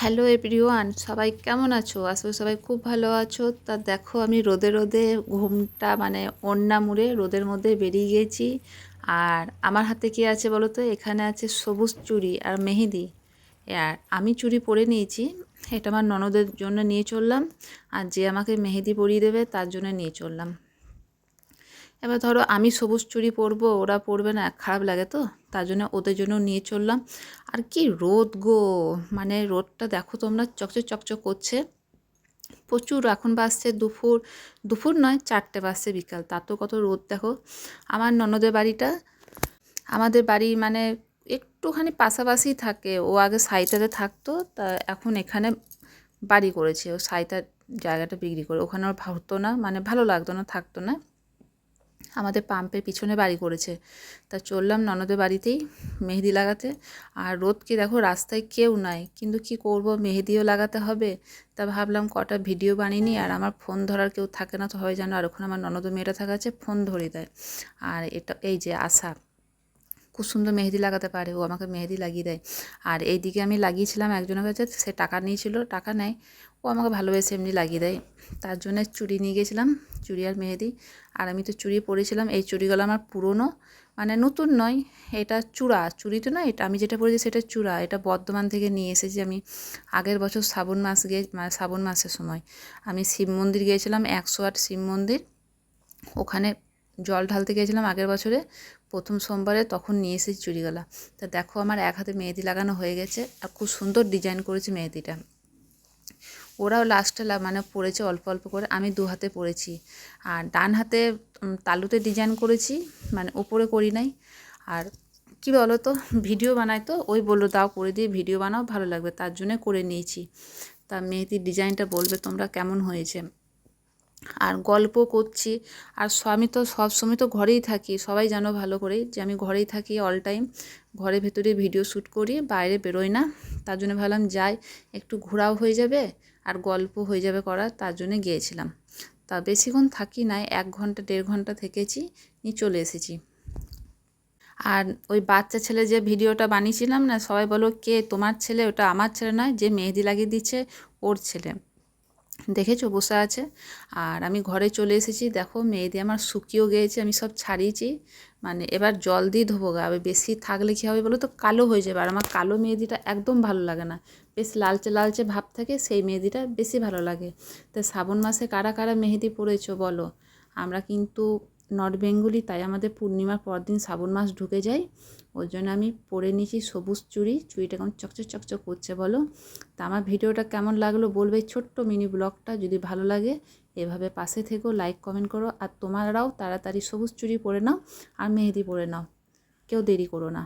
Hello everyone, সবাই কেমন আছো? আসলে সবাই খুব ভালো আছো। তা দেখো, আমি রোদে রোদে ঘুমটা মানে ওন্না মুড়ে রোদের মধ্যে বেরিয়ে গেছি আর আমার হাতে কি আছে বলো তো? এখানে আছে সবুজ চুড়ি আর মেহেদি। আর আমি চুড়ি পরে নিয়েছি, এটা আমার ননদের জন্য নিয়ে চললাম। আর যে আমাকে মেহেদি পরিয়ে দেবে, তার জন্য নিয়ে চললাম। এবার ধরো আমি সবুজ চুড়ি পরবো, ওরা পরবে না, খারাপ লাগে তো, তার জন্য ওদের জন্য নিয়ে চললাম। আর কি রোদ গো মানে রোদটা দেখো তোমরা, চকচক চকচক করছে। প্রচুর, এখন বাসছে দুপুর দুপুর নয়, চারটে বাসছে বিকাল তাতেও কত রোদ দেখো। আমার ননদের বাড়িটা, আমাদের বাড়ি মানে একটুখানি পাশাপাশি থাকে, ও আগে সাইতাতে থাকতো, তা এখন এখানে বাড়ি করেছে, ও সাইতার জায়গাটা বিক্রি করে, ওখানে ওর ভাবতো না মানে ভালো লাগতো না, থাকতো না। আমাদের পাম্পের পিছনে বাড়ি করেছে। তা চললাম ননদের বাড়িতেই মেহেদি লাগাতে। আর রোদকে দেখো, রাস্তায় কেউ নাই। কিন্তু কি করব, মেহেদিও লাগাতে হবে। তা ভাবলাম কটা ভিডিও বানিয়ে নিই। আর আমার ফোন ধরার কেউ থাকে না, তো হয় জানো আর ওখানে আমার ননদ মেয়েটা থাকা আছে, ফোন ধরিয়ে দেয়। আর এটা, এই যে আশা, খুব সুন্দর মেহেদি লাগাতে পারে। ও আমাকে মেহেদি লাগিয়ে দেয়। আর এইদিকে আমি লাগিয়েছিলাম একজনের কাছে, সে টাকা নিয়েছিল, টাকা নেয়। ও আমাকে ভালোবেসে এমনি লাগিয়ে দেয়। তার জন্য চুড়ি নিয়ে গেছিলাম, চুড়ি আর মেহেদি। আর আমি তো চুড়ি পরেছিলাম, এই চুড়িগুলো আমার পুরনো। মানে নতুন নয়, এটা চূড়া। চুড়ি তো না, এটা আমি যেটা পরেছি সেটা চূড়া। এটা বর্ধমান থেকে নিয়ে এসেছি আমি আগের বছর শ্রাবণ মাস গিয়ে শ্রাবণ মাসের সময়। আমি শিব মন্দির গিয়েছিলাম, একশো আট শিব মন্দির। ওখানে জল ঢালতে গিয়েছিলাম আগের বছরে, প্রথম সোমবারে, তখন নিয়ে এসেছি চুড়িগুলা। তা দেখো আমার এক হাতে মেহেদি লাগানো হয়ে গেছে, আর খুব সুন্দর ডিজাইন করেছি মেহেদিটা। ওরাও লাস্টে মানে পড়েছে অল্প অল্প করে, আমি দু হাতে পড়েছি। আর ডান হাতে তালুতে ডিজাইন করেছি মানে ওপরে করি নাই। আর কি বলো তো ভিডিও বানাই তো, ওই বলল দাও করে দিয়ে ভিডিও বানাও, ভালো লাগবে, তার জন্য করে নিয়েছি। তা মেহেদির ডিজাইনটা বলবে তোমরা কেমন হয়েছে। আর গল্প করছি। আর আমি তো সবসময় তো ঘরেই থাকি। সবাই জানো ভালো করে যে আমি ঘরেই থাকি অল টাইম ঘরের ভেতরে ভিডিও শ্যুট করি, বাইরে বেরোই না। তার জন্য ভাবলাম যাই, একটু ঘোরাও হয়ে যাবে আর গল্প হয়ে যাবে করা তার জন্য গিয়েছিলাম। তা বেশিক্ষণ থাকি নাই, এক ঘণ্টা, দেড় ঘণ্টা থেকেছি, নিয়ে চলে এসেছি। আর ওই বাচ্চা ছেলে যে ভিডিওটা বানিয়েছিলাম না, সবাই বলো কে? তোমার ছেলে? ওটা আমার ছেলে নয়, যে মেহেদি লাগিয়ে দিচ্ছে, ওর ছেলে। দেখেছ? বসে আছে। আর আমি ঘরে চলে এসেছি। দেখো মেহেদি আমার শুকিয়েও গিয়েছে, আমি সব ছাড়িয়েছি। মানে এবার জল দিয়ে ধোবো গা। বেশি থাকলে কী হবে বলো তো? কালো হয়ে যাবে। আর আমার কালো মেহেদিটা একদম ভালো লাগে না। বেশ লালচে লালচে ভাব থাকে, সেই মেহেদিটা বেশি ভালো লাগে। তা শ্রাবণ মাসে কারা কারা মেহেদি পরেছো বলো? আমরা কিন্তু নর্থ বেঙ্গলি, তাই আমাদের পূর্ণিমার পর দিন শ্রাবণ মাস ঢুকে যায়। ওই জন্য আমি পরে নিয়েছি সবুজ চুড়ি। চুড়িটা কেমন চকচক চকচক করছে বলো? তা আমার ভিডিওটা কেমন লাগল বলবে ছোট্ট মিনি ব্লগটা যদি ভালো লাগে। এভাবে পাশে থেকো লাইক কমেন্ট করো। আর তোমারাও তাড়াতাড়ি সবুজ চুড়ি পরে নাও আর মেহেদি পরে নাও। কেউ দেরি করো না।